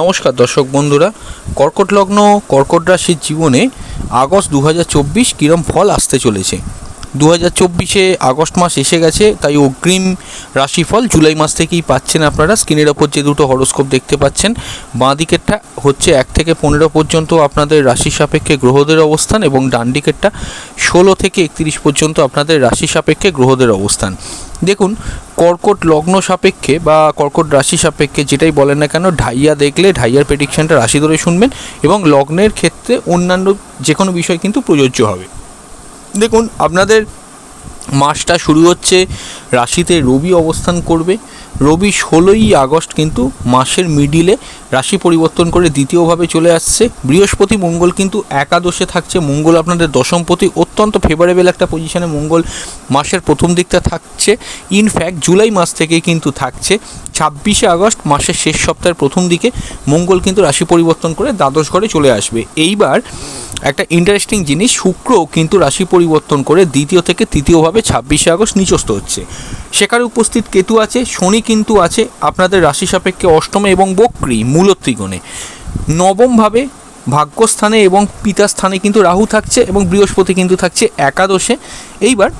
নমস্কার দর্শক বন্ধুরা, কর্কট লগ্ন, কর্কট রাশির জীবনে আগস্ট দু হাজার চব্বিশ কীরম ফল আসতে চলেছে। দু হাজার চব্বিশে আগস্ট মাস এসে গেছে, তাই অগ্রিম রাশিফল জুলাই মাস থেকেই পাচ্ছেন আপনারা। স্ক্রিনের ওপর যে দুটো হরোস্কোপ দেখতে পাচ্ছেন বাঁ দিকেরটা হচ্ছে এক থেকে পনেরো পর্যন্ত আপনাদের রাশি সাপেক্ষে গ্রহদের অবস্থান এবং ডান দিকেরটা ষোলো থেকে একত্রিশ পর্যন্ত আপনাদের রাশি সাপেক্ষে গ্রহদের অবস্থান। দেখুন, কর্কট লগ্ন সাপেক্ষে বা কর্কট রাশি সাপেক্ষে যেটাই বলেন না কেন, ঢাইয়া দেখলে ঢাইয়ার প্রেডিকশানটা রাশি ধরে শুনবেন এবং লগ্নের ক্ষেত্রে অন্যান্য যে কোনো বিষয় কিন্তু প্রযোজ্য হবে। দেখুন আপনাদের মাসটা শুরু হচ্ছে রাশিতে রবি অবস্থান করবে রবি ষোলোই আগস্ট কিন্তু মাসের মিডিলে রাশি পরিবর্তন করে দ্বিতীয়ভাবে চলে আসছে। বৃহস্পতি মঙ্গল কিন্তু একাদশে থাকছে। মঙ্গল আপনাদের দশমপতি। অত্যন্ত ফেভারেবল একটা পজিশনে মঙ্গল মাসের প্রথম দিকটা থাকছে। ইনফ্যাক্ট জুলাই মাস থেকেই কিন্তু থাকছে। ছাব্বিশে আগস্ট মাসের শেষ সপ্তাহের প্রথম দিকে মঙ্গল কিন্তু রাশি পরিবর্তন করে দ্বাদশ ঘরে চলে আসবে। এইবার একটা ইন্টারেস্টিং জিনিস শুক্র কিন্তু রাশি পরিবর্তন করে দ্বিতীয় থেকে তৃতীয়ভাবে ছাব্বিশে আগস্ট নিচস্থ হচ্ছে। সেখানে উপস্থিত কেতু আছে। শনি কিন্তু আছে আপনাদের রাশি সাপেক্ষে অষ্টমে এবং বক্রি মূল ত্রিগণে নবমভাবে ভাগ্যস্থানে এবং পিতাস্থানে কিন্তু রাহু থাকছে এবং বৃহস্পতি কিন্তু থাকছে একাদশে। এইবার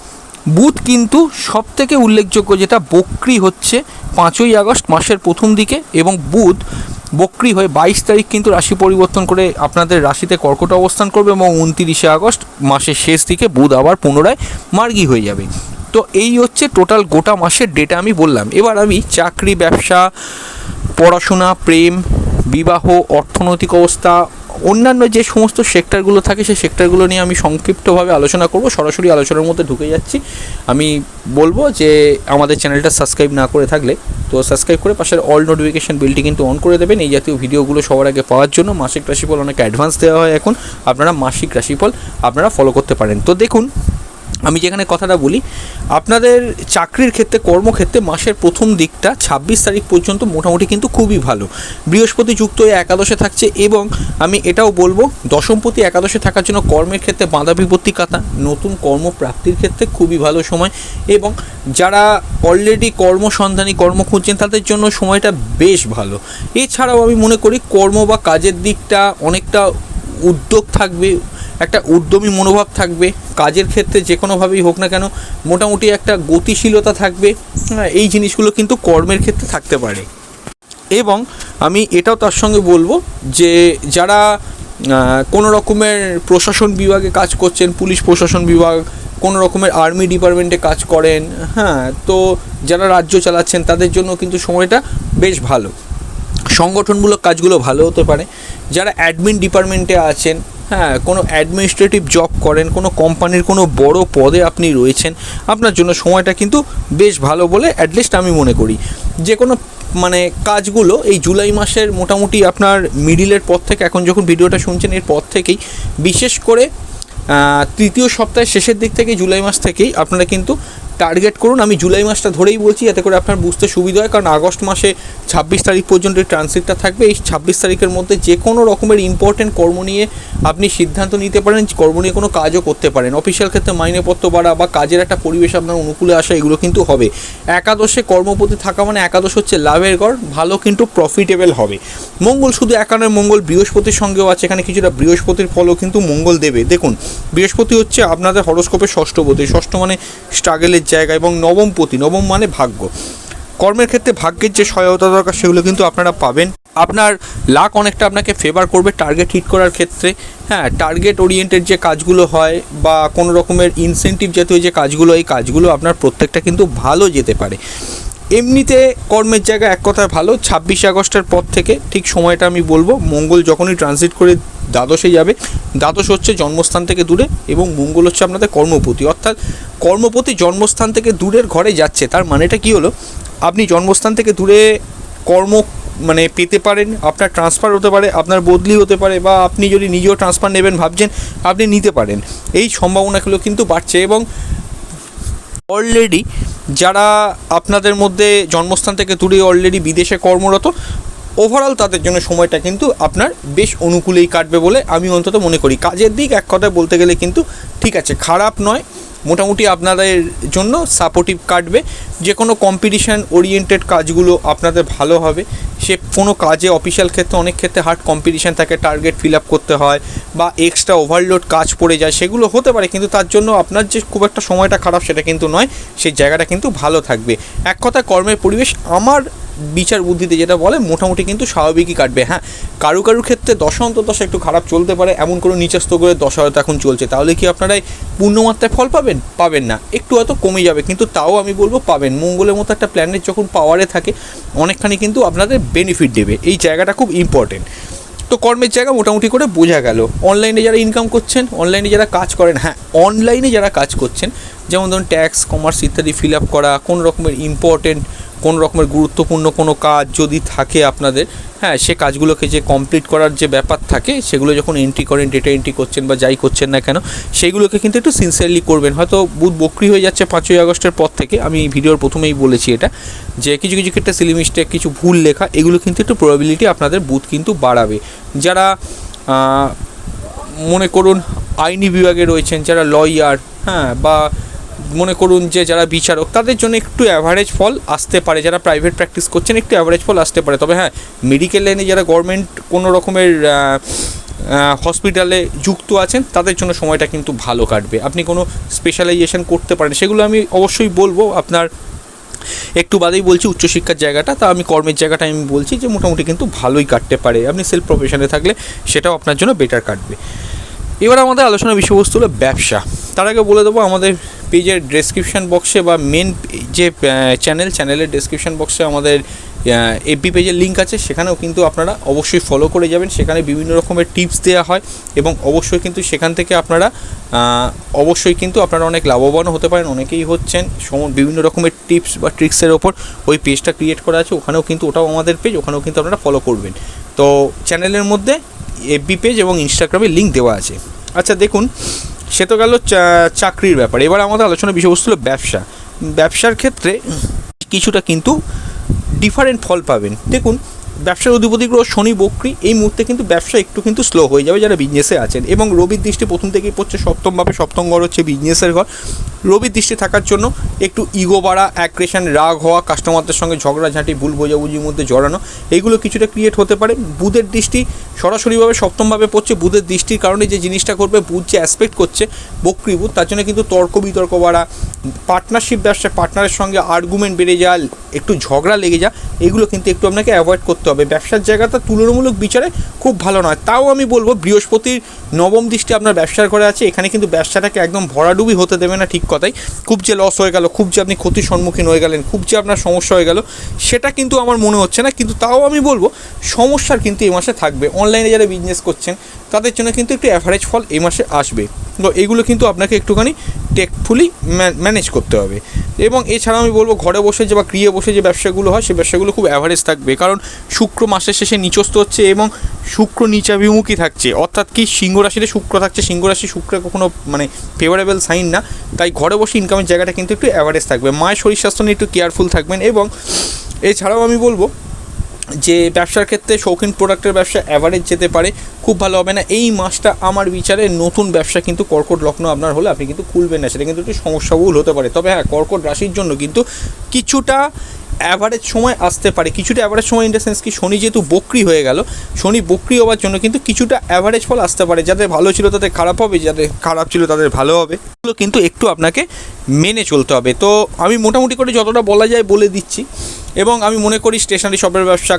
বুধ কিন্তু সব থেকে উল্লেখযোগ্য যেটা বক্রি হচ্ছে পাঁচই আগস্ট মাসের প্রথম দিকে এবং বুধ বক্রি হয়ে বাইশ তারিখ কিন্তু রাশি পরিবর্তন করে আপনাদের রাশিতে কর্কট অবস্থান করবে এবং উনতিরিশে আগস্ট মাসের শেষ দিকে বুধ আবার পুনরায় মার্গী হয়ে যাবে। তো এই হচ্ছে টোটাল গোটা মাসের ডেটা আমি বললাম। এবার আমি চাকরি, ব্যবসা, পড়াশোনা, প্রেম, বিবাহ, অর্থনৈতিক অবস্থা, অন্যান্য যে সমস্ত সেক্টরগুলো থাকে, সেই সেক্টরগুলো নিয়ে আমি সংক্ষিপ্তভাবে আলোচনা করব। সরাসরি আলোচনার মধ্যে ঢুকে যাচ্ছি। আমি বলব যে আমাদের চ্যানেলটা সাবস্ক্রাইব না করে থাকলে, তো সাবস্ক্রাইব করে পাশের অল নোটিফিকেশন বিলটি কিন্তু অন করে দেবেন। এই জাতীয় ভিডিওগুলো সবার আগে পাওয়ার জন্য মাসিক রাশিফল অনেক অ্যাডভান্স দেওয়া হয় এখন। আপনারা মাসিক রাশিফল আপনারা ফলো করতে পারেন। তো দেখুন আমি যেখানে কথাটা বলি, আপনাদের চাকরির ক্ষেত্রে, কর্মক্ষেত্রে মাসের প্রথম দিকটা ছাব্বিশ তারিখ পর্যন্ত মোটামুটি কিন্তু খুবই ভালো। বৃহস্পতি যুক্ত হয়ে একাদশে থাকছে এবং আমি এটাও বলব, দশমপতি একাদশে থাকার জন্য কর্মের ক্ষেত্রে বাঁধা বিপত্তি কাতা নতুন কর্মপ্রাপ্তির ক্ষেত্রে খুবই ভালো সময় এবং যারা অলরেডি কর্মসন্ধানী, কর্ম খুঁজছেন, তাদের জন্য সময়টা বেশ ভালো। এছাড়াও আমি মনে করি কর্ম বা কাজের দিকটা অনেকটা উদ্যোগ থাকবে একটা উদ্যমী মনোভাব থাকবে, কাজের ক্ষেত্রে যে কোনোভাবেই হোক না কেন, মোটামুটি একটা গতিশীলতা থাকবে হ্যাঁ এই জিনিসগুলো কিন্তু কর্মের ক্ষেত্রে থাকতে পারে। এবং আমি এটাও তার সঙ্গে বলব যে যারা কোনো রকমের প্রশাসন বিভাগে কাজ করছেন, পুলিশ প্রশাসন বিভাগ, কোনো রকমের আর্মি ডিপার্টমেন্টে কাজ করেন হ্যাঁ তো যারা রাজ্য চালাচ্ছেন, তাদের জন্য কিন্তু সময়টা বেশ ভালো। সংগঠনমূলক কাজগুলো ভালো হতে পারে। যারা অ্যাডমিন ডিপার্টমেন্টে আছেন হ্যাঁ কোনো অ্যাডমিনিস্ট্রেটিভ জব করেন, কোনো কোম্পানির কোনো বড় পদে আপনি রয়েছেন, আপনার জন্য সময়টা কিন্তু বেশ ভালো বলে অ্যাটলিস্ট আমি মনে করি। যে কোনো মানে কাজগুলো এই জুলাই মাসের মোটামুটি আপনার মিডিলের পর থেকে, এখন যখন ভিডিওটা শুনছেন, এর পর থেকেই, বিশেষ করে তৃতীয় সপ্তাহের শেষের দিক থেকে, জুলাই মাস থেকেই আপনারা কিন্তু টার্গেট করুন। আমি জুলাই মাসটা ধরেই বলছি, যাতে করে আপনার বুঝতে সুবিধা হয়। কারণ আগস্ট মাসে ছাব্বিশ তারিখ পর্যন্ত এই থাকবে। এই ছাব্বিশ তারিখের মধ্যে যে কোনো রকমের ইম্পর্টেন্ট কর্ম নিয়ে আপনি সিদ্ধান্ত নিতে পারেন কর্ম নিয়ে কোনো কাজও করতে পারেন। অফিসিয়াল ক্ষেত্রে মাইনেপত্র বাড়া বা কাজের একটা পরিবেশ আপনার অনুকূলে আসা, এগুলো কিন্তু হবে। একাদশে কর্মপতি থাকা মানে একাদশ হচ্ছে লাভের গড়, ভালো কিন্তু প্রফিটেবল হবে। মঙ্গল শুধু একানের মঙ্গল বৃহস্পতির সঙ্গেও আছে। এখানে কিছুটা বৃহস্পতির ফলও কিন্তু মঙ্গল দেবে। দেখুন, বৃহস্পতি হচ্ছে আপনাদের হরস্কোপের ষষ্ঠপতি ষষ্ঠ মানে স্ট্রাগেলের জায়গা এবং নবমপতি নবম মানে ভাগ্য। কর্মের ক্ষেত্রে ভাগ্যের যে সহায়তা দরকার সেগুলো কিন্তু আপনারা পাবেন। আপনার লাক অনেকটা আপনাকে ফেভার করবে টার্গেট হিট করার ক্ষেত্রে। হ্যাঁ টার্গেট ওরিয়েন্টেড যে কাজগুলো হয় বা কোনো রকমের ইনসেন্টিভ জাতীয় যে কাজগুলো, এই কাজগুলো আপনার প্রত্যেকটা কিন্তু ভালো যেতে পারে। এমনিতে কর্মের জায়গা এক কথায় ভালো। ছাব্বিশে আগস্টের পর থেকে ঠিক সময়টা আমি বলব, মঙ্গল যখনই ট্রানজিট করে দ্বাদশে যাবে, দ্বাদশ হচ্ছে জন্মস্থান থেকে দূরে এবং মঙ্গল হচ্ছে আপনাদের কর্মপতি। অর্থাৎ কর্মপতি জন্মস্থান থেকে দূরের ঘরে যাচ্ছে, তার মানেটা কি হলো? আপনি জন্মস্থান থেকে দূরে কর্ম মানে পেতে পারেন, আপনার ট্রান্সফার হতে পারে, আপনার বদলি হতে পারে বা আপনি যদি নিজেও ট্রান্সফার নেবেন ভাবছেন, আপনি নিতে পারেন। এই সম্ভাবনাগুলো কিন্তু বাড়ছে এবং অলরেডি যারা আপনাদের মধ্যে জন্মস্থান থেকে দূরে অলরেডি বিদেশে কর্মরত ওভারঅল তাদের জন্য সময়টা কিন্তু আপনার বেশ অনুকূলেই কাটবে বলে আমি অন্তত মনে করি। কাজের দিক এক কথায় বলতে গেলে কিন্তু ঠিক আছে, খারাপ নয়। মোটামুটি আপনাদের জন্য সাপোর্টিভ কাটবে। যে কোনো কম্পিটিশান ওরিয়েন্টেড কাজগুলো আপনাদের ভালো হবে। সে কোনো কাজে অফিসিয়াল ক্ষেত্রে অনেক ক্ষেত্রে হার্ড কম্পিটিশান থাকে টার্গেট ফিল আপ করতে হয় বা এক্সট্রা ওভারলোড কাজ পড়ে যায়, সেগুলো হতে পারে। কিন্তু তার জন্য আপনার যে খুব একটা সময়টা খারাপ সেটা কিন্তু নয়, সেই জায়গাটা কিন্তু ভালো থাকবে। এক কথায় কর্মের পরিবেশ আমার বিচার বুদ্ধিতে যেটা বলে, মোটামুটি কিন্তু স্বাভাবিকই কাটবে। হ্যাঁ কারু কারুর ক্ষেত্রে দশা অন্তর্দশা একটু খারাপ চলতে পারে, এমন কোনো নিচস্ত করে দশা হয়তো এখন চলছে। তাহলে কি আপনারা পূর্ণমাত্রায় ফল পাবেন? পাবেন না। একটু হয়তো কমে যাবে, কিন্তু তাও আমি বলব পাবেন। মঙ্গলের মতো একটা প্ল্যানেট যখন পাওয়ারে থাকে, অনেকখানি কিন্তু আপনাদের বেনিফিট দেবে। এই জায়গাটা খুব ইম্পর্টেন্ট তো কর্মের জায়গা মোটামুটি করে বোঝা গেল। অনলাইনে যারা ইনকাম করছেন অনলাইনে যারা কাজ করেন হ্যাঁ অনলাইনে যারা কাজ করছেন, যেমন ধরুন ট্যাক্স কমার্স ইত্যাদি ফিল আপ করা, কোন রকমের ইম্পর্টেন্ট কোন রকমের গুরুত্বপূর্ণ কোনো কাজ যদি থাকে আপনাদের হ্যাঁ সে কাজগুলোকে যে কমপ্লিট করার যে ব্যাপার থাকে, সেগুলো যখন এন্ট্রি করেন ডেটা এন্ট্রি করছেন বা যাই করছেন না কেন, সেইগুলোকে কিন্তু একটু সিনসিয়ারলি করবেন। হয়তো বুধ বকরি হয়ে যাচ্ছে পাঁচই আগস্টের পর থেকে, আমি ভিডিওর প্রথমেই বলেছি এটা, যে কিছু কিছু ক্ষেত্রে সিলি মিস্টেক কিছু ভুল লেখা, এগুলো কিন্তু একটু প্রবাবিলিটি আপনাদের বুথ কিন্তু বাড়াবে। যারা মনে করুন আইনি বিভাগে রয়েছেন, যারা লয়ার হ্যাঁ বা মনে করুন যে যারা বিচারক, তাদের জন্য একটু অ্যাভারেজ ফল আসতে পারে। যারা প্রাইভেট প্র্যাকটিস করছেন, একটু অ্যাভারেজ ফল আসতে পারে। তবে হ্যাঁ মেডিকেল লাইনে যারা গভর্নমেন্ট কোনো রকমের হসপিটালে যুক্ত আছেন, তাদের জন্য সময়টা কিন্তু ভালো কাটবে। আপনি কোনো স্পেশালাইজেশন করতে পারেন, সেগুলো আমি অবশ্যই বলব। আপনার একটু বাদেই বলছি, উচ্চশিক্ষার জায়গাটা, তা আমি কর্মের জায়গাটা আমি বলছি যে মোটামুটি কিন্তু ভালোই কাটতে পারে। আপনি সেলফ প্রফেশনে থাকলে সেটাও আপনার জন্য বেটার কাটবে। এবার আমাদের আলোচনার বিষয়বস্তু হলো ব্যবসা। তার আগে বলে দেবো, আমাদের পেজের ডেসক্রিপশন বক্সে বা মেন যে চ্যানেল চ্যানেলের ডেসক্রিপশন বক্সে আমাদের এপি পেজের লিঙ্ক আছে, সেখানেও কিন্তু আপনারা অবশ্যই ফলো করে যাবেন। সেখানে বিভিন্ন রকমের টিপস দেওয়া হয় এবং অবশ্যই কিন্তু সেখান থেকে আপনারা অবশ্যই কিন্তু আপনারা অনেক লাভবানও হতে পারেন। অনেকেই হচ্ছেন বিভিন্ন রকমের টিপস বা ট্রিক্সের ওপর ওই পেজটা ক্রিয়েট করা আছে। ওখানেও কিন্তু ওটাও আমাদের পেজ ওখানেও কিন্তু আপনারা ফলো করবেন। তো চ্যানেলের মধ্যে এফবি পেজ এবং ইনস্টাগ্রামে লিঙ্ক দেওয়া আছে। আচ্ছা দেখুন সে তো গেল চাকরির ব্যাপার। এবার আমাদের আলোচনার বিষয়বস্তু হলো ব্যবসা। ব্যবসার ক্ষেত্রে কিছুটা কিন্তু ডিফারেন্ট ফল পাবেন। দেখুন ব্যবসার অধিপতি গ্রহ শনি, বক্রি, এই মুহূর্তে কিন্তু ব্যবসা একটু কিন্তু স্লো হয়ে যাবে যারা বিজনেসে আছেন। এবং রবির দৃষ্টি প্রথম থেকেই পড়ছে সপ্তমভাবে। সপ্তম ঘর হচ্ছে বিজনেসের ঘর। রবির দৃষ্টি থাকার জন্য একটু ইগো বাড়া অ্যাগ্রেশন রাগ হওয়া কাস্টমারদের সঙ্গে ঝগড়াঝাঁটি, ভুল বোঝাবুঝির মধ্যে জড়ানো, এগুলো কিছুটা ক্রিয়েট হতে পারে। বুধের দৃষ্টি সরাসরিভাবে সপ্তমভাবে পড়ছে। বুধের দৃষ্টির কারণে যে জিনিসটা করবে বুধ যে অ্যাসপেক্ট করছে, বক্রি বুধ, তার জন্য কিন্তু তর্ক বিতর্ক বাড়া পার্টনারশিপ ব্যবসায় পার্টনারের সঙ্গে আর্গুমেন্ট বেড়ে যাওয়া একটু ঝগড়া লেগে যা, এগুলো কিন্তু একটু আপনাকে অ্যাভয়েড করতে হবে। ব্যবসার জায়গাটা তুলনামূলক বিচারে খুব ভালো নয়। তাও আমি বলব, বৃহস্পতির নবম দৃষ্টি আপনার ব্যবসার ঘরে আছে, এখানে কিন্তু ব্যবসাটাকে একদম ভরাডুবি হতে দেবে না ঠিক কথাই। খুব যে লস হয়ে গেল, খুব যে আপনি ক্ষতির সম্মুখীন হয়ে গেলেন, খুব যে আপনার সমস্যা হয়ে গেল, সেটা কিন্তু আমার মনে হচ্ছে না। কিন্তু তাও আমি বলব, সমস্যার কিন্তু এই মাসে থাকবে। অনলাইনে যারা বিজনেস করছেন, তাদের জন্য কিন্তু একটু অ্যাভারেজ ফল এই মাসে আসবে। তো এগুলো কিন্তু আপনাকে একটুখানি টেকফুলি ম্যানেজ করতে হবে। এবং এছাড়া আমি বলব, ঘরে বসে যে বা গৃহে বসে যে ব্যবসাগুলো হয়, সেই ব্যবসাগুলো খুব অ্যাভারেজ থাকবে। কারণ শুক্র মাসের শেষে নিচস্ত হচ্ছে এবং শুক্র নিচাভিমুখী থাকছে। অর্থাৎ কি সিংহ রাশিতে শুক্র থাকছে। সিংহ রাশি শুক্রে কখনো মানে ফেভারেবল সাইন না। তাই ঘরে বসে ইনকামের জায়গাটা কিন্তু একটু অ্যাভারেজ থাকবে। মায়ের শরীর স্বাস্থ্য নিয়ে একটু কেয়ারফুল থাকবেন এবং এছাড়াও আমি বলব যে ব্যবসার ক্ষেত্রে শৌখিন প্রোডাক্টের ব্যবসা অ্যাভারেজ যেতে পারে, খুব ভালো হবে না। এই মাসটা আমার বিচারে নতুন ব্যবসা কিন্তু কর্কট লগ্ন আপনার হলে আপনি কিন্তু খুলবেন না, সেটা কিন্তু একটু সমস্যাবহুল হতে পারে। তবে হ্যাঁ কর্কট রাশির জন্য কিন্তু কিছুটা অ্যাভারেজ সময় আসতে পারে। কিছুটা অ্যাভারেজ সময় ইন দ্য সেন্স কি শনি যেহেতু বক্রি হয়ে গেল, শনি বক্রি হওয়ার জন্য কিন্তু কিছুটা অ্যাভারেজ ফল আসতে পারে। যাদের ভালো ছিল তাদের খারাপ হবে, যাদের খারাপ ছিল তাদের ভালো হবে। কিন্তু একটু আপনাকে মেনে চলতে হবে। তো আমি মোটামুটি করে যতটা বলা যায় বলে দিচ্ছি। এবং আমি মনে করি স্টেশনারি শপের ব্যবসা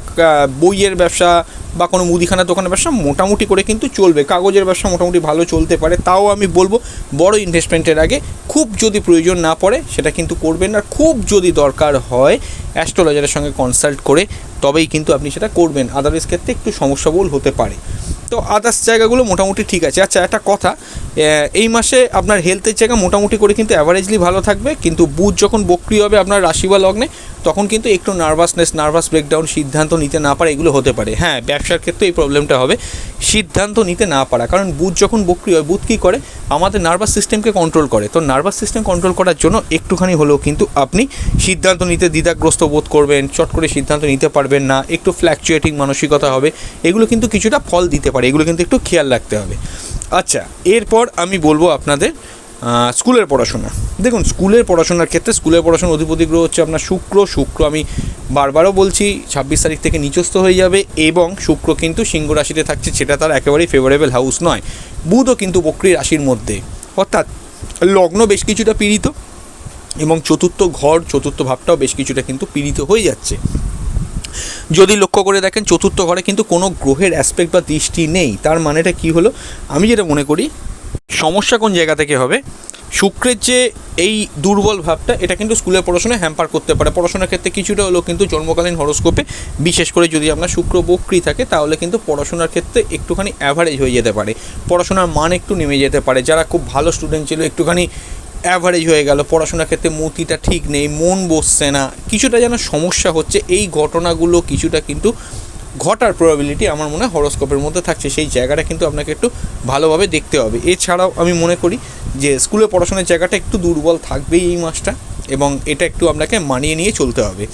বইয়ের ব্যবসা বা কোনো মুদিখানার দোকানের ব্যবসা মোটামুটি করে কিন্তু চলবে। কাগজের ব্যবসা মোটামুটি ভালো চলতে পারে। তাও আমি বলব, বড় ইনভেস্টমেন্টের আগে খুব যদি প্রয়োজন না পড়ে, সেটা কিন্তু করবেন না। খুব যদি দরকার হয় অ্যাস্ট্রোলজারের সঙ্গে কনসাল্ট করে, তবেই কিন্তু আপনি সেটা করবেন। আদারওয়াইজ ক্ষেত্রে একটু সমস্যাবহুল হতে পারে। তো আদার্স জায়গাগুলো মোটামুটি ঠিক আছে। আচ্ছা একটা কথা এই মাসে আপনার হেলথের জায়গা মোটামুটি করে কিন্তু অ্যাভারেজলি ভালো থাকবে, কিন্তু বুধ যখন বক্রি হবে আপনার রাশি বা লগ্নে তখন কিন্তু একটু নার্ভাসনেস নার্ভাস ব্রেকডাউন সিদ্ধান্ত নিতে না পারা এগুলো হতে পারে। হ্যাঁ ব্যবসার ক্ষেত্রে এই প্রবলেমটা হবে। সিদ্ধান্ত নিতে না পারা, কারণ বুধ যখন বক্রি হয় বুধ কী করে? আমাদের নার্ভাস সিস্টেমকে কন্ট্রোল করে। তো নার্ভাস সিস্টেম কন্ট্রোল করার জন্য একটুখানি হলেও কিন্তু আপনি সিদ্ধান্ত নিতে দ্বিধাগ্রস্ত বোধ করবেন, চট করে সিদ্ধান্ত নিতে পারবেন না, একটু ফ্ল্যাকচুয়েটিং মানসিকতা হবে, এগুলো কিন্তু কিছুটা ফল দিতে পারে, এগুলো কিন্তু একটু খেয়াল রাখতে হবে। আচ্ছা এরপর আমি বলব আপনাদের স্কুলের পড়াশোনা। দেখুন, স্কুলের পড়াশোনার ক্ষেত্রে স্কুলের পড়াশোনার অধিপতি গ্রহ হচ্ছে আপনার শুক্র। শুক্র আমি বারবারও বলছি, ছাব্বিশ তারিখ থেকে নিচস্থ হয়ে যাবে এবং শুক্র কিন্তু সিংহ রাশিতে থাকছে, সেটা তার একেবারেই ফেভারেবল হাউস নয়। বুধও কিন্তু বক্রী রাশির মধ্যে। অর্থাৎ লগ্ন বেশ কিছুটা পীড়িত এবং চতুর্থ ঘর, চতুর্থ ভাবটাও বেশ কিছুটা কিন্তু পীড়িত হয়ে যাচ্ছে। যদি লক্ষ্য করে দেখেন, চতুর্থ ঘরে কিন্তু কোনো গ্রহের অ্যাসপেক্ট বা দৃষ্টি নেই। তার মানেটা কি হলো? আমি যেটা মনে করি সমস্যা কোন জায়গা থেকে হবে? শুক্রের যে এই দুর্বল ভাবটা, এটা কিন্তু স্কুলের পড়াশোনায় হ্যাম্পার করতে পারে। পড়াশোনার ক্ষেত্রে কিছুটা হলেও কিন্তু জন্মকালীন হরস্কোপে বিশেষ করে যদি আপনার শুক্র বক্রি থাকে, তাহলে কিন্তু পড়াশোনার ক্ষেত্রে একটুখানি অ্যাভারেজ হয়ে যেতে পারে। পড়াশোনার মান একটু নেমে যেতে পারে। যারা খুব ভালো স্টুডেন্ট ছিল, একটুখানি অ্যাভারেজ হয়ে গেল। পড়াশোনার ক্ষেত্রে মতিটা ঠিক নেই, মন বসছে না। কিছুটা যেন সমস্যা হচ্ছে। এই ঘটনাগুলো কিছুটা কিন্তু ঘটার প্রবাবিলিটি আমার মনে হয় হরস্কোপের মধ্যে থাকছে। সেই জায়গাটা কিন্তু আপনাকে একটু ভালোভাবে দেখতে হবে। এছাড়াও আমি মনে করি যে স্কুলে পড়াশোনার জায়গাটা একটু দুর্বল থাকবেই এই মাসটা এবং এটা একটু আপনাকে মানিয়ে নিয়ে চলতে হবে।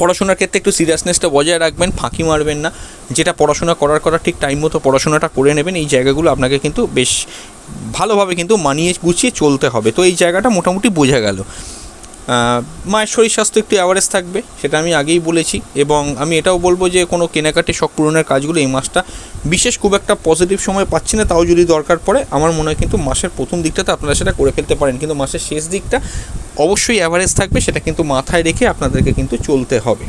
পড়াশোনার ক্ষেত্রে একটু সিরিয়াসনেসটা বজায় রাখবেন, ফাঁকি মারবেন না। যেটা পড়াশোনা করার করার ঠিক টাইম মতো পড়াশোনাটা করে নেবেন, এই জায়গাগুলো আপনাকে কিন্তু বেশ ভালোভাবে কিন্তু মানিয়ে গুছিয়ে চলতে হবে। তো এই জায়গাটা মোটামুটি বোঝা গেল। মায়ের শরীর স্বাস্থ্য একটু অ্যাভারেজ থাকবে, সেটা আমি আগেই বলেছি। এবং আমি এটাও বলব যে কোনো কেনাকাটি শখ পূরণের কাজগুলো এই মাসটা বিশেষ খুব একটা পজিটিভ সময় পাচ্ছি না, তাও যদি দরকার পড়ে, আমার মনে হয় কিন্তু মাসের প্রথম দিকটাতে আপনারা সেটা করে ফেলতে পারেন। কিন্তু মাসের শেষ দিকটা অবশ্যই অ্যাভারেজ থাকবে, সেটা কিন্তু মাথায় রেখে আপনাদেরকে কিন্তু চলতে হবে।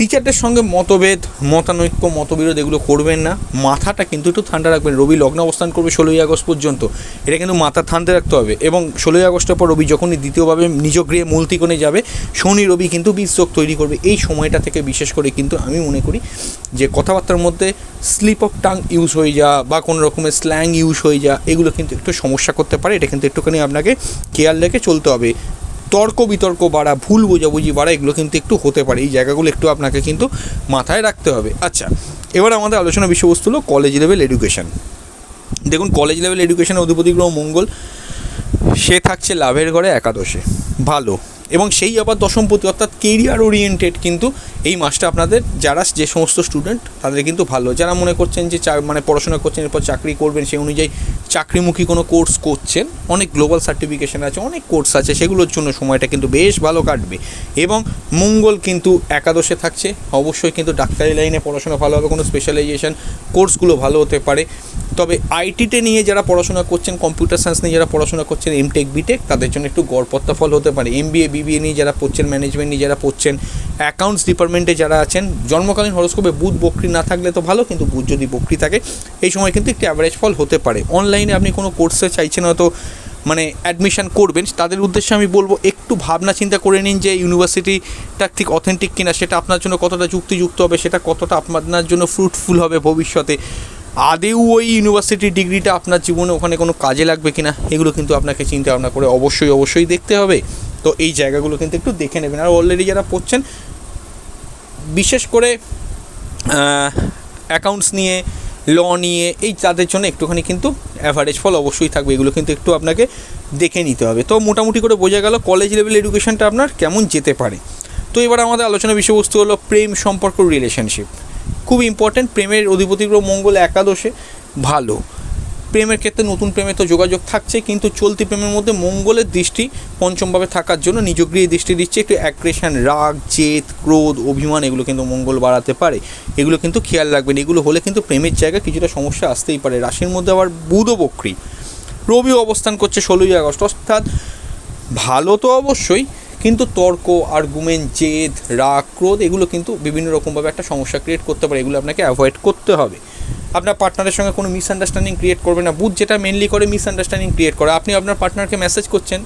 টিচারদের সঙ্গে মতভেদ, মতানৈক্য, মতবিরোধ এগুলো করবেন না। মাথাটা কিন্তু একটু ঠান্ডা রাখবেন। রবি লগ্ন অবস্থান করবে ষোলোই আগস্ট পর্যন্ত। এটা কিন্তু মাথা ঠান্ডা রাখতে হবে। এবং ষোলোই আগস্টের পর রবি যখনই দ্বিতীয়ভাবে নিজ গৃহে মূল ত্রিকোণে যাবে, শনি, রবি কিন্তু বীজযোগ তৈরি করবে। এই সময়টা থেকে বিশেষ করে কিন্তু আমি মনে করি যে কথাবার্তার মধ্যে স্লিপ অফ টাং ইউজ হয়ে যা বা কোনো রকমের স্ল্যাং ইউজ হয়ে যা, এগুলো কিন্তু একটু সমস্যা করতে পারে। এটা কিন্তু একটুখানি আপনাকে কেয়ার রেখে চলতে হবে। তর্ক বিতর্ক বাড়া, ভুল বোঝাবুঝি বাড়া, এগুলো কিন্তু একটু হতে পারে। এই জায়গাগুলো একটু আপনাকে কিন্তু মাথায় রাখতে হবে। আচ্ছা এবার আমাদের আলোচনা বিষয়বস্তু হলো কলেজ লেভেল এডুকেশন দেখুন কলেজ লেভেল এডুকেশান অধিপতি গ্রহ মঙ্গল। সে থাকছে লাভের ঘরে একাদশে। ভালো। এবং সেই আবার দশমপতি অর্থাৎ কেরিয়ার ওরিয়েন্টেড কিন্তু এই মাসটা আপনাদের, যারা যে সমস্ত স্টুডেন্ট তাদের কিন্তু ভালো। যারা মনে করছেন যে চা- মানে পড়াশোনা করছেন, এরপর চাকরি করবেন, সেই অনুযায়ী চাকরিমুখী কোনো কোর্স করছেন, অনেক গ্লোবাল সার্টিফিকেশন আছে, অনেক কোর্স আছে, সেগুলোর জন্য সময়টা কিন্তু বেশ ভালো কাটবে। এবং মঙ্গল কিন্তু একাদশে থাকছে, অবশ্যই কিন্তু ডাক্তারি লাইনে পড়াশোনা ভালো হবে, কোনো স্পেশালাইজেশন কোর্সগুলো ভালো হতে পারে। তবে আইটিতে নিয়ে যারা পড়াশোনা করছেন কম্পিউটার সায়েন্স নিয়ে যারা পড়াশোনা করছেন এমটেক বিটেক তাদের জন্য একটু গড়পত্তা ফল হতে পারে। এম এমবিএ বিবিএ নিয়ে যারা পড়ছেন ম্যানেজমেন্ট নিয়ে যারা পড়ছেন অ্যাকাউন্টস ডিপার্টমেন্টে যারা আছেন, জন্মকালীন হরস্কোপে বুধ বকরি না থাকলে তো ভালো, কিন্তু বুধ যদি বকরি থাকে, এই সময় কিন্তু একটি অ্যাভারেজ ফল হতে পারে। অনলাইনে আপনি কোনো কোর্সে চাইছেন হয়তো মানে অ্যাডমিশন করবেন, তাদের উদ্দেশ্যে আমি বলব, একটু ভাবনা চিন্তা করে নিন যে ইউনিভার্সিটিটা ঠিক অথেন্টিক কিনা, সেটা আপনার জন্য কতটা যুক্তিযুক্ত হবে, সেটা কতটা আপনার জন্য ফ্রুটফুল হবে ভবিষ্যতে। আদেও ওই ইউনিভার্সিটির ডিগ্রিটা আপনার জীবনে ওখানে কোনো কাজে লাগবে কিনা, এগুলো কিন্তু আপনাকে চিন্তা ভাবনা করে অবশ্যই অবশ্যই দেখতে হবে। তো এই জায়গাগুলো কিন্তু একটু দেখে নেবেন। আর অলরেডি যারা পড়ছেন, বিশেষ করে অ্যাকাউন্টস নিয়ে ল নিয়ে, এই তাদের জন্য একটুখানি কিন্তু অ্যাভারেজ ফল অবশ্যই থাকবে। এগুলো কিন্তু একটু আপনাকে দেখে নিতে হবে। তো মোটামুটি করে বোঝা গেল কলেজ লেভেল এডুকেশনটা আপনার কেমন যেতে পারে। তো এবার আমাদের আলোচনা বিষয়বস্তু হলো প্রেম সম্পর্ক রিলেশনশিপ খুব ইম্পর্ট্যান্ট প্রেমের অধিপতি গ্রহ মঙ্গল, একাদশে ভালো। প্রেমের ক্ষেত্রে নতুন প্রেমে তো যোগাযোগ থাকছে, কিন্তু চলতি প্রেমের মধ্যে মঙ্গলের দৃষ্টি পঞ্চমভাবে থাকার জন্য নিজগৃহে দৃষ্টি দিচ্ছে একটু অ্যাগ্রেশন রাগ, জেদ, ক্রোধ, অভিমান, এগুলো কিন্তু মঙ্গল বাড়াতে পারে। এগুলো কিন্তু খেয়াল রাখবেন, এগুলো হলে কিন্তু প্রেমের জায়গায় কিছুটা সমস্যা আসতেই পারে। রাশির মধ্যে আবার বুধও বক্রী। রবি অবস্থান করছে ষোলোই আগস্ট, অর্থাৎ ভালো তো অবশ্যই কিন্তু তর্ক আর্গুমেন্ট জেদ, রাগ, ক্রোধ এগুলো কিন্তু বিভিন্ন রকমভাবে একটা সমস্যা ক্রিয়েট করতে পারে, এগুলো আপনাকে অ্যাভয়েড করতে হবে। আপনার পার্টনারের সঙ্গে কোনো মিসআন্ডারস্ট্যান্ডিং ক্রিয়েট করবে না। বুথ যেটা মেনলি করে মিসআন্ডারস্ট্যান্ডিং ক্রিয়েট করে। আপনি আপনার পার্টনারকে মেসেজ করছেন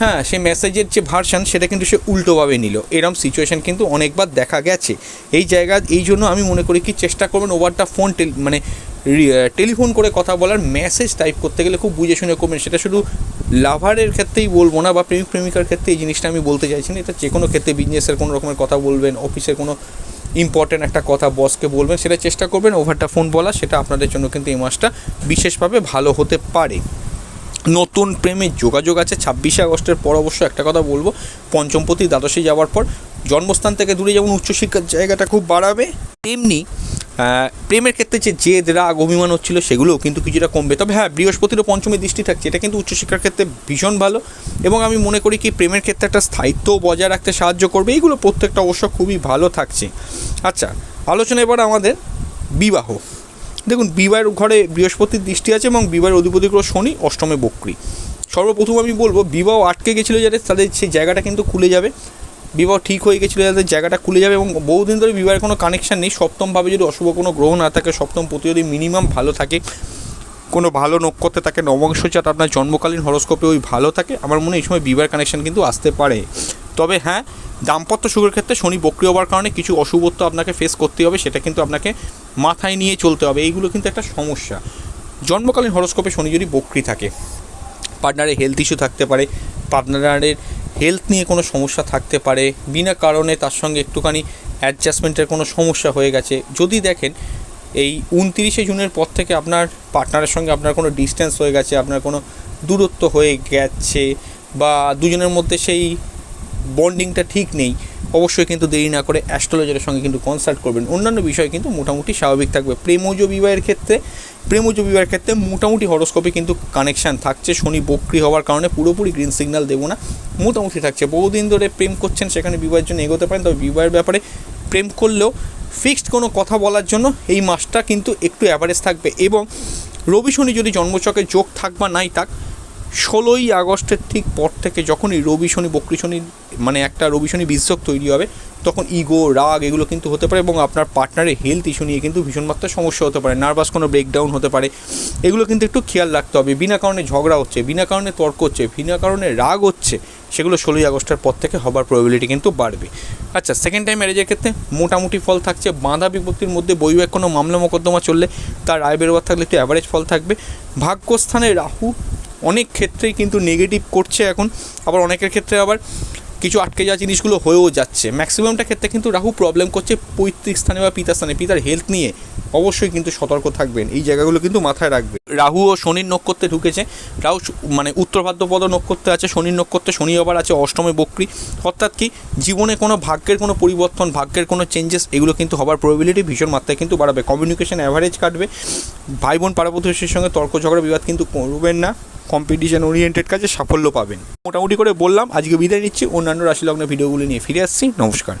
হ্যাঁ সে মেসেজের যে ভার্সান সেটা কিন্তু সে উল্টোভাবে নিল। এরম সিচুয়েশন কিন্তু অনেকবার দেখা গেছে। এই জায়গা, এই জন্য আমি মনে করি কি চেষ্টা করবেন ওভার দ্য ফোন মানে টেলিফোন করে কথা বলার মেসেজ টাইপ করতে গেলে খুব বুঝে শুনে করবেন। সেটা শুধু লাভারের ক্ষেত্রেই বলব না বা প্রেমিক প্রেমিকার ক্ষেত্রে এই জিনিসটা আমি বলতে চাইছি না। এটা যে কোনো ক্ষেত্রে বিজনেসের কোনো রকমের কথা বলবেন অফিসের কোনো ইম্পর্ট্যান্ট একটা কথা বসকে বলবেন, সেটা চেষ্টা করবেন ওভারটা ফোন বলা, সেটা আপনাদের জন্য কিন্তু এই মাসটা বিশেষভাবে ভালো হতে পারে। নতুন প্রেমের যোগাযোগ আছে, ছাব্বিশে আগস্টের পর অবশ্য একটা কথা বলব, পঞ্চমপতি দ্বাদশে যাওয়ার পর জন্মস্থান থেকে দূরে যেমন উচ্চশিক্ষার জায়গাটা খুব বাড়াবে, তেমনি প্রেমের ক্ষেত্রে যে জেদ রাগ, অভিমান হচ্ছিল সেগুলোও কিন্তু কিছুটা কমবে। তবে হ্যাঁ বৃহস্পতিরও পঞ্চমী দৃষ্টি থাকছে। এটা কিন্তু উচ্চশিক্ষার ক্ষেত্রে ভীষণ ভালো এবং আমি মনে করি কি প্রেমের ক্ষেত্রে একটা স্থায়িত্ব বজায় রাখতে সাহায্য করবে। এইগুলো প্রত্যেকটা অবশ্য খুবই ভালো থাকছে। আচ্ছা আলোচনা এবার আমাদের বিবাহ। দেখুন, বিবাহের ঘরে বৃহস্পতির দৃষ্টি আছে এবং বিবাহের অধিপতি গ্রহ শনি, অষ্টমে বক্রী। সর্বপ্রথম আমি বলব, বিবাহ আটকে গেছিল যাদের, তাদের সেই জায়গাটা কিন্তু খুলে যাবে। বিবাহ ঠিক হয়ে গেছিল যাদের জায়গাটা খুলে যাবে এবং বহুদিন ধরে বিবাহের কোনো কানেকশান নেই। সপ্তমভাবে যদি অশুভ কোনো গ্রহ না থাকে, সপ্তম প্রতি যদি মিনিমাম ভালো থাকে। কোনো ভালো নক্ষত্রে থাকে নবংশ চাট আপনার জন্মকালীন হরস্কোপে ওই ভালো থাকে। আমার মনে এই সময় বিবাহের কানেকশন কিন্তু আসতে পারে। তবে হ্যাঁ দাম্পত্য সুখের ক্ষেত্রে শনি বক্রি হওয়ার কারণে কিছু অশুভত্ব আপনাকে ফেস করতে হবে, সেটা কিন্তু আপনাকে মাথায় নিয়ে চলতে হবে। এইগুলো কিন্তু একটা সমস্যা। জন্মকালীন হরস্কোপে শনি যদি বক্রি থাকে পার্টনারের হেলথ ইস্যু থাকতে পারে পার্টনারের হেলথ নিয়ে কোনো সমস্যা থাকতে পারে, বিনা কারণে তার সঙ্গে একটুখানি অ্যাডজাস্টমেন্টের কোনো সমস্যা হয়ে গেছে। যদি দেখেন, এই উনতিরিশে জুনের পর থেকে আপনার পার্টনারের সঙ্গে আপনার কোনো ডিস্টেন্স হয়ে গেছে, আপনার কোনো দূরত্ব হয়ে গেছে বা দুজনের মধ্যে সেই বন্ডিংটা ঠিক নেই অবশ্যই কিন্তু দেরি না করে অ্যাস্ট্রোলজারের সঙ্গে কিন্তু কনসাল্ট করবেন। অন্যান্য বিষয় কিন্তু মোটামুটি স্বাভাবিক থাকবে। প্রেমজ বিবাহের ক্ষেত্রে, প্রেমজ বিবাহের ক্ষেত্রে মোটামুটি হরস্কোপে কিন্তু কানেকশান থাকছে। শনি বক্রি হওয়ার কারণে পুরোপুরি গ্রিন সিগন্যাল দেবো না। মোটামুটি থাকছে। বহুদিন ধরে প্রেম করছেন, সেখানে বিবাহের জন্য এগোতে পারেন, তবে বিবাহের ব্যাপারে প্রেম করলেও ফিক্সড কোনো কথা বলার জন্য এই মাসটা কিন্তু একটু অ্যাভারেজ থাকবে। এবং রবি শনি যদি জন্মচকে যোগ থাক বা নাই থাক ষোলোই আগস্টের ঠিক পর থেকে যখনই রবি শনি, বকরি শনি মানে একটা রবি শনি বিশ্বক তৈরি হবে, তখন ইগো, রাগ এগুলো কিন্তু হতে পারে এবং আপনার পার্টনারের হেলথ ইস্যু নিয়ে কিন্তু ভীষণ মাত্রায় সমস্যা হতে পারে নার্ভাস কোনো ব্রেকডাউন হতে পারে। এগুলো কিন্তু একটু খেয়াল রাখতে হবে, বিনা কারণে ঝগড়া হচ্ছে, বিনা কারণে তর্ক হচ্ছে, বিনা কারণে রাগ হচ্ছে, সেগুলো ষোলোই আগস্টের পর থেকে হবার প্রবাবিলিটি কিন্তু বাড়বে। আচ্ছা সেকেন্ড টাইম ম্যারেজের ক্ষেত্রে মোটামুটি ফল থাকছে, বাঁধা বিপত্তির মধ্যে বৈবাহিক কোনো মামলা মোকদ্দমা চললে তার রায় বেরোবার থাকলে একটু অ্যাভারেজ ফল থাকবে। ভাগ্যস্থানে রাহু অনেক ক্ষেত্রেই কিন্তু নেগেটিভ করছে এখন, আবার অনেকের ক্ষেত্রে আবার কিছু আটকে যাওয়া জিনিসগুলো হয়েও যাচ্ছে। ম্যাক্সিমামটা ক্ষেত্রে কিন্তু রাহু প্রবলেম করছে পৈতৃক স্থানে বা পিতার স্থানে। পিতার হেলথ নিয়ে অবশ্যই কিন্তু সতর্ক থাকবেন। এই জায়গাগুলো কিন্তু মাথায় রাখবে রাহু ও শনির নক্ষত্রে ঢুকেছে। রাহু মানে উত্তর ভাদ্রপদ নক্ষত্রে আছে, শনির নক্ষত্রে শনি আবার আছে, অষ্টমে বক্রি। অর্থাৎ কি জীবনে কোনো ভাগ্যের কোনো পরিবর্তন, ভাগ্যের কোনো চেঞ্জেস এগুলো কিন্তু হবার প্রবাবিলিটি ভীষণ মাত্রায় কিন্তু বাড়াবে। কমিউনিকেশন অ্যাভারেজ কাটবে। ভাই বোন পাড়াপ্রতিবেশীর সঙ্গে তর্ক ঝগড়া বিবাদ কিন্তু করবেন না। কম্পিটিশন ওরিয়েন্টেড কাজে সাফল্য পাবেন। মোটামুটি করে বললাম, আজকে বিদায় নিচ্ছি। অন্যান্য রাশি লগ্নের ভিডিওগুলো নিয়ে ফিরে আসছি। নমস্কার।